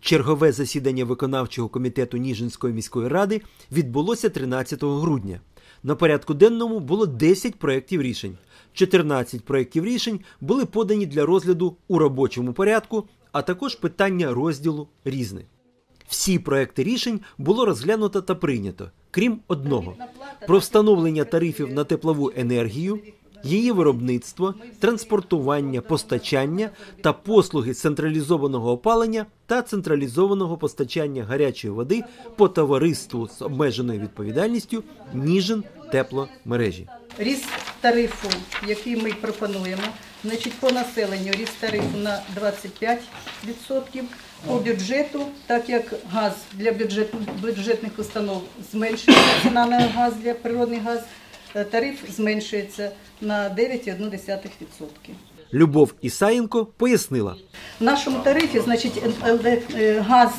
Чергове засідання виконавчого комітету Ніжинської міської ради відбулося 13 грудня. На порядку денному було 10 проєктів рішень. 14 проєктів рішень були подані для розгляду у робочому порядку, а також питання розділу різне. Всі проекти рішень було розглянуто та прийнято, крім одного про встановлення тарифів на теплову енергію, її виробництво, транспортування, постачання та послуги централізованого опалення та централізованого постачання гарячої води по товариству з обмеженою відповідальністю Ніжин тепломережі. Ріст тарифу, який ми пропонуємо, значить по населенню ріст тарифу на 25%, по бюджету, так як газ для бюджет, бюджетних установ зменшується ціна на газ для природний газ, тариф зменшується на 9,1%. Любов Ісаєнко пояснила. В нашому тарифі, значить, е- е- е, газ,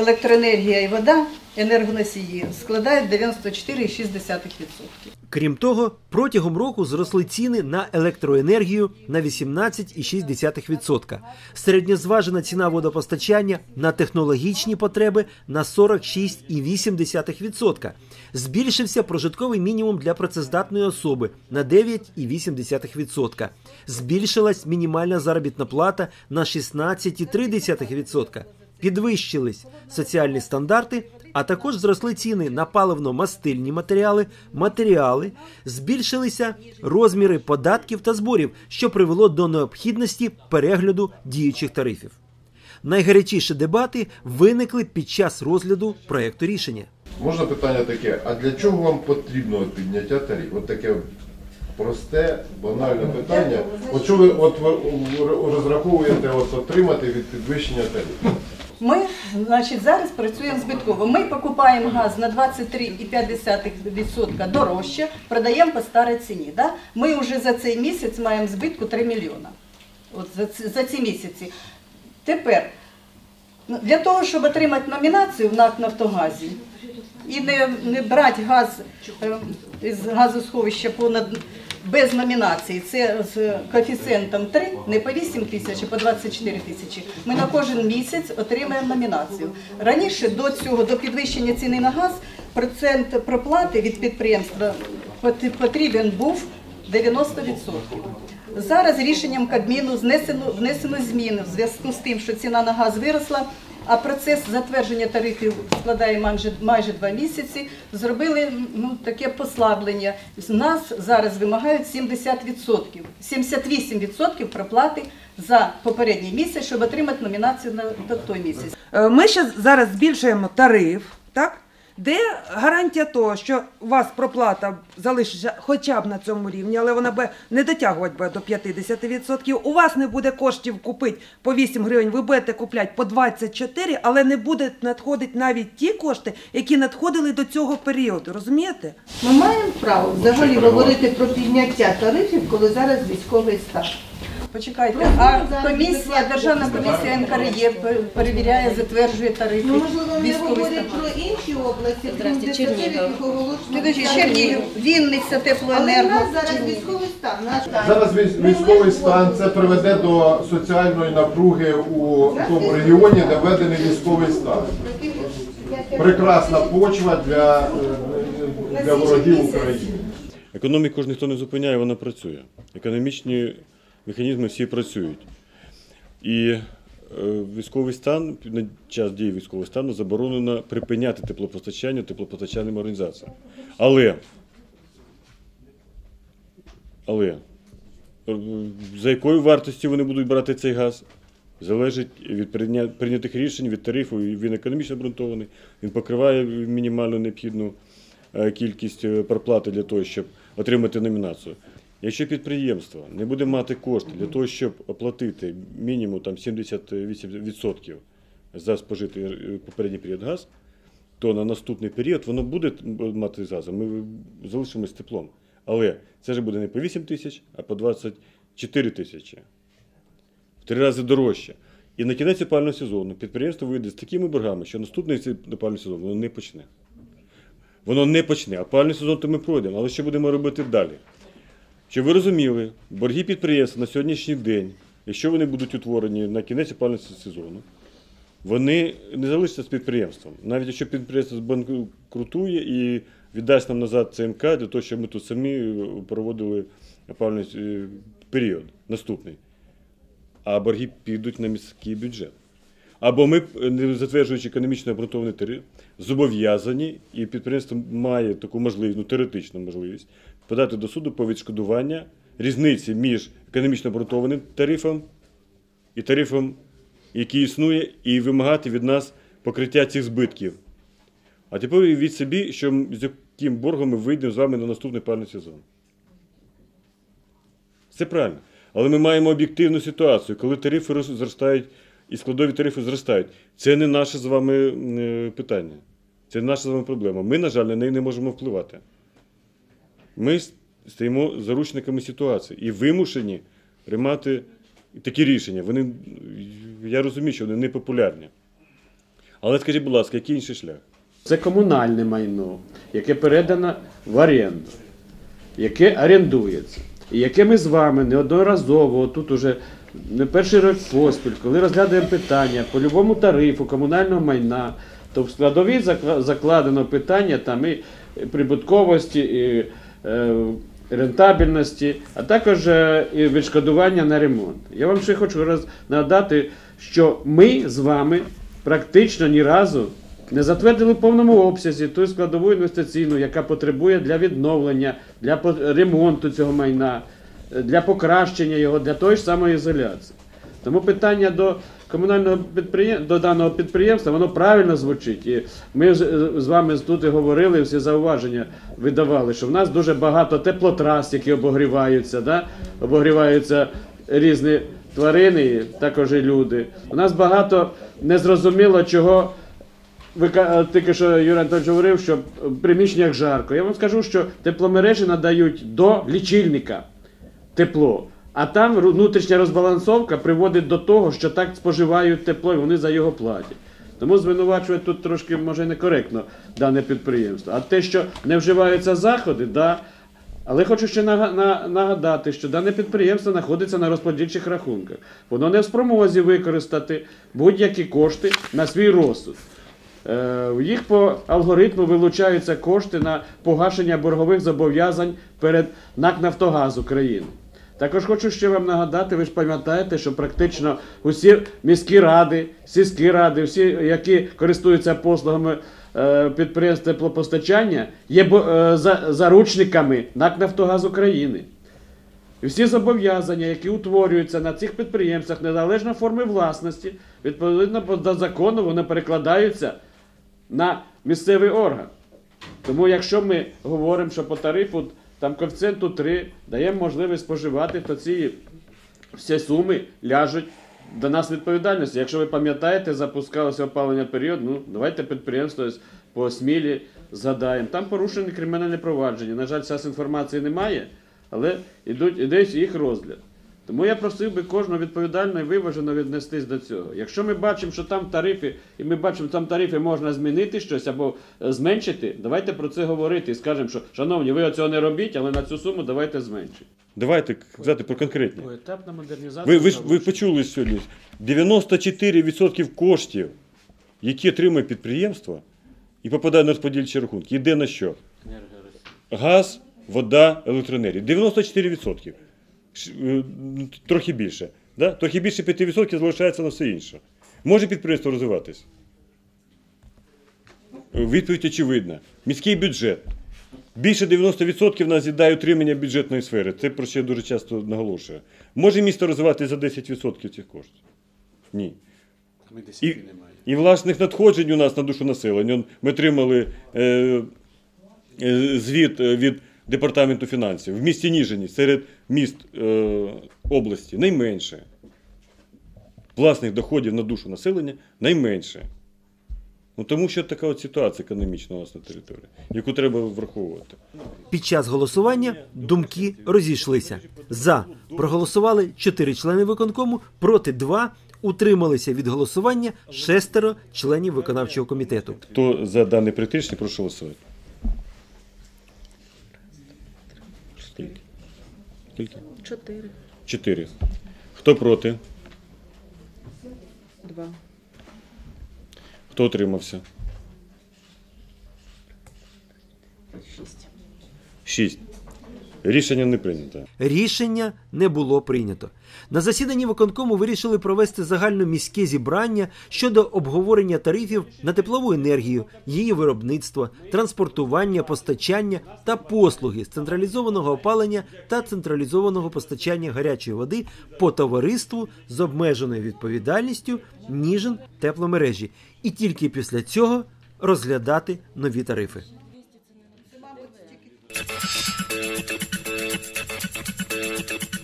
електроенергія і вода, енергоносії складають 94,6%. Крім того, протягом року зросли ціни на електроенергію на 18,6%. Середньозважена ціна водопостачання на технологічні потреби на 46,8%. Збільшився прожитковий мінімум для працездатної особи на 9,8%. Збільшилась мінімальна заробітна плата на 16,3%. Підвищились соціальні стандарти, а також зросли ціни на паливно-мастильні матеріали, матеріали, збільшилися розміри податків та зборів, що привело до необхідності перегляду діючих тарифів. Найгарячіші дебати виникли під час розгляду проекту рішення. Можна питання таке, а для чого вам потрібно підняття тарифів? От таке просте, банальне питання. От що ви от ви розраховуєте от отримати від підвищення тарифів? Ми, значить, зараз працюємо збитково. Ми покупаємо газ на 23,5% дорожче, продаємо по старій ціні. Да? Ми вже за цей місяць маємо збитку 3 мільйона. От за, ці- за ці місяці. Тепер, ну, для того, щоб отримати номінацію в НАК Нафтогазі і не, не брати газ е, із газосховища понад без номінації, це з коефіцієнтом 3, не по 8 тисяч, а по 24 тисячі. Ми на кожен місяць отримаємо номінацію. Раніше до цього, до підвищення ціни на газ, процент проплати від підприємства потрібен був 90%. Зараз рішенням Кабміну знесено, внесено зміни в зв'язку з тим, що ціна на газ виросла, а процес затвердження тарифів складає майже, майже два місяці. Зробили ну, таке послаблення. З нас зараз вимагають 70%, 78% проплати за попередній місяць, щоб отримати номінацію на той місяць. Е, Ми ще зараз збільшуємо тариф, так? Де гарантія того, що у вас проплата залишиться хоча б на цьому рівні, але вона буде не дотягувати буде до 50%. У вас не буде коштів купити по 8 гривень, ви будете купляти по 24, але не буде надходити навіть ті кошти, які надходили до цього періоду. Розумієте? Ми маємо право взагалі говорити про підняття тарифів, коли зараз військовий стан. Почекайте, а комісія, державна комісія НКРЄ перевіряє, затверджує тарифи. Ну, можливо, військовий говорять про інші області, крім 10 яких оголошено. Підожди, Чернігів, Вінниця, Але в теплоенерго. нас зараз військовий стан. Наш Зараз військ- військовий стан це приведе до соціальної напруги у тому регіоні, де введений військовий стан. Прекрасна почва для, е, для ворогів України. Економіку ж ніхто не зупиняє, вона працює. Економічні механізми всі працюють. І е, військовий стан, на час дії військового стану заборонено припиняти теплопостачання теплопостачальним організаціям. Але, але е, за якою вартістю вони будуть брати цей газ, залежить від прийнятих рішень, від тарифу. Він економічно обґрунтований, він покриває мінімальну необхідну е, кількість проплати для того, щоб отримати номінацію. Якщо підприємство не буде мати кошти для того, щоб оплатити мінімум там 78% за спожитий е, попередній період газ, то на наступний період воно буде мати з газом, ми залишимося теплом. Але це ж буде не по 8 тисяч, а по 24 тисячі. В три рази дорожче. І на кінець опального сезону підприємство вийде з такими боргами, що наступний опальний сезон воно не почне. Воно не почне. Опальний сезон то ми пройдемо, але що будемо робити далі? Щоб ви розуміли, борги підприємства на сьогоднішній день, якщо вони будуть утворені на кінець опалювального сезону, вони не залишаться з підприємством. Навіть якщо підприємство збанкрутує і віддасть нам назад ЦМК для того, щоб ми тут самі е, проводили опалювальний е, період наступний. А борги підуть на міський бюджет. Або ми, е, не затверджуючи економічно обґрунтований тариф, зобов'язані, і підприємство має таку можливість, ну теоретичну можливість, подати до суду по відшкодування різниці між економічно обґрунтованим тарифом і тарифом, який існує, і вимагати від нас покриття цих збитків. А тепер уявіть собі, що з яким боргом ми вийдемо з вами на наступний пальний сезон. Це правильно. Але ми маємо об'єктивну ситуацію, коли тарифи зростають і складові тарифи зростають. Це не наше з вами е, питання. Це не наша з вами проблема. Ми, на жаль, на неї не можемо впливати. Ми с- стоїмо заручниками ситуації і вимушені приймати такі рішення. Вони, я розумію, що вони не популярні. Але скажіть, будь ласка, який інший шлях? Це комунальне майно, яке передано в оренду, яке орендується. І яке ми з вами неодноразово, тут уже не перший рік поспіль, коли розглядаємо питання по любому тарифу комунального майна, то в складовій закла- закладено питання там і прибутковості, і рентабельності, а також е, і відшкодування на ремонт. Я вам ще хочу роз нагадати, що ми з вами практично ні разу не затвердили в повному обсязі ту складову інвестиційну, яка потребує для відновлення, для ремонту цього майна, е, для покращення його, для тої ж самої ізоляції. Тому питання до комунального підприємства, до даного підприємства, воно правильно звучить. І ми з, вами тут і говорили, всі зауваження видавали, що в нас дуже багато теплотрас, які обогріваються, да? обогріваються різні тварини, також і люди. У нас багато незрозуміло чого. Ви ка- тільки що Юрій Анатольович говорив, що в приміщеннях жарко. Я вам скажу, що тепломережі надають до лічильника тепло. А там внутрішня розбалансовка приводить до того, що так споживають тепло, і вони за його платять. Тому звинувачувати тут трошки може некоректно дане підприємство. А те, що не вживаються заходи, да. Але хочу ще нагадати, що дане підприємство знаходиться на розподільчих рахунках. Воно не в спромозі використати будь-які кошти на свій розсуд. Е, в їх по алгоритму вилучаються кошти на погашення боргових зобов'язань перед НАК Нафтогаз України. Також хочу ще вам нагадати, ви ж пам'ятаєте, що практично усі міські ради, сільські ради, всі, які користуються послугами е, підприємств теплопостачання, є е, за- заручниками НАК Нафтогаз України. І всі зобов'язання, які утворюються на цих підприємствах незалежно форми власності, відповідно до закону, вони перекладаються на місцевий орган. Тому якщо ми говоримо, що по тарифу там коефіцієнту 3 даємо можливість споживати, то ці всі суми ляжуть до нас відповідальності. Якщо ви пам'ятаєте, запускалося опалення період, ну давайте підприємство по Смілі згадаємо. Там порушені кримінальне провадження. На жаль, зараз інформації немає, але йдуть, йде їх розгляд. Тому я просив би кожного відповідально і виважено віднестись до цього. Якщо ми бачимо, що там тарифи, і ми бачимо, що там тарифи можна змінити щось або е, зменшити, давайте про це говорити і скажемо, що шановні, ви цього не робіть, але на цю суму давайте зменшити. Давайте казати про конкретні. Етапна модернізація. Ви, ви, ж- ви почули сьогодні 94% коштів, які отримує підприємство і попадає на розподільчі рахунки, йде на що? Газ, вода, електроенергія. 94%. Е, Трохи більше. Да? Трохи більше 5% залишається на все інше. Може підприємство розвиватись? Відповідь очевидна. Міський бюджет. Більше 90% нас з'їдає утримання бюджетної сфери. Це про що я дуже часто наголошую. Може місто розвиватися за 10% цих коштів? Ні. І, і власних надходжень у нас на душу населення. Ми отримали е, е, звіт від Департаменту фінансів. В місті Ніжині серед міст е, області найменше. Власних доходів на душу населення найменше. Ну, тому що така от ситуація економічна у нас на території, яку треба враховувати. Під час голосування думки розійшлися. За проголосували 4 члени виконкому, проти 2, утрималися від голосування шестеро членів виконавчого комітету. Хто за даний рішення, прошу голосувати. Скільки? Чотири. Чотири. Хто проти? Два. Хто утримався? Шість. Шість. Рішення не прийнято. Рішення не було прийнято. На засіданні виконкому вирішили провести загальне міське зібрання щодо обговорення тарифів на теплову енергію, її виробництво, транспортування, постачання та послуги з централізованого опалення та централізованого постачання гарячої води по товариству з обмеженою відповідальністю Ніжин тепломережі. І тільки після цього розглядати нові тарифи. thank you